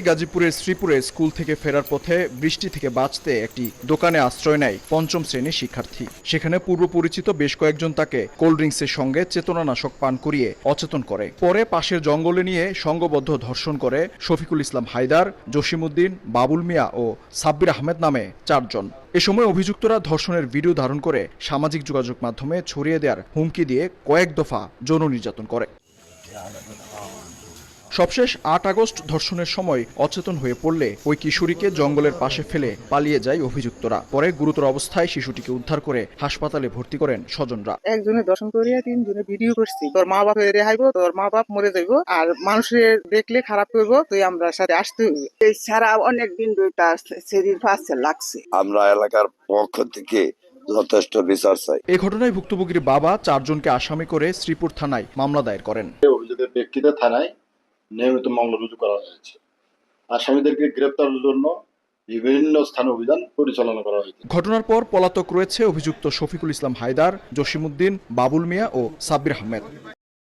গাজীপুরের শ্রীপুরে স্কুল থেকে ফেরার পথে বৃষ্টি থেকে বাঁচতে একটি দোকানে আশ্রয় নেয় পঞ্চম শ্রেণির শিক্ষার্থী। সেখানে পূর্ব পরিচিত বেশ কয়েকজন তাকে কোল্ড ড্রিঙ্কসের সঙ্গে চেতনানাশক পান করিয়ে অচেতন করে। পরে পাশের জঙ্গলে নিয়ে সংঘবদ্ধ ধর্ষণ করে শফিকুল ইসলাম হায়দার, জসিমউদ্দিন, বাবুল মিয়া ও সাব্বির আহমেদ নামে চারজন। এ সময় অভিযুক্তরা ধর্ষণের ভিডিও ধারণ করে সামাজিক যোগাযোগ মাধ্যমে ছড়িয়ে দেওয়ার হুমকি দিয়ে কয়েক দফা যৌন নির্যাতন করে। সবশেষ আট আগস্ট ধর্ষণের সময় অচেতন হয়ে পড়লে ওই কিশোরীকে জঙ্গলের পাশে ফেলে পালিয়ে যায় অভিযুক্তরা। পরে গুরুতর অবস্থায় শিশুটিকে উদ্ধার করে হাসপাতালে ভর্তি করেন স্বজনরা। একজনে দর্শন করিয়া তিনজনে ভিডিও করছি। তোর মা বাপ রেহাইবো তোর মা বাপ মরে যাইবো আর মানুষের দেখলে খারাপ করব তুই আমরা সাথে আসতে হইবে। এই ছাড়া অনেক দিন ধরে তার শরীর ফাঁসে লাগছে। আমরা এলাকার পক্ষ থেকে যথেষ্ট বিচার চাই। এ ঘটনায় ভুক্তভোগীর বাবা চারজনকে আসামি করে শ্রীপুর থানায় মামলা দায়ের করেন। অভিযুক্ত ব্যক্তিদের থানায় নিয়মিত মামলা রুজু করা হয়েছে। আসামিদেরকে গ্রেপ্তারের জন্য বিভিন্ন স্থানে অভিযান পরিচালনা করা হয়েছে। ঘটনার পর পলাতক রয়েছে অভিযুক্ত শফিকুল ইসলাম হায়দার জসিমুদ্দিন বাবুল মিয়া ও সাব্বির আহমেদ।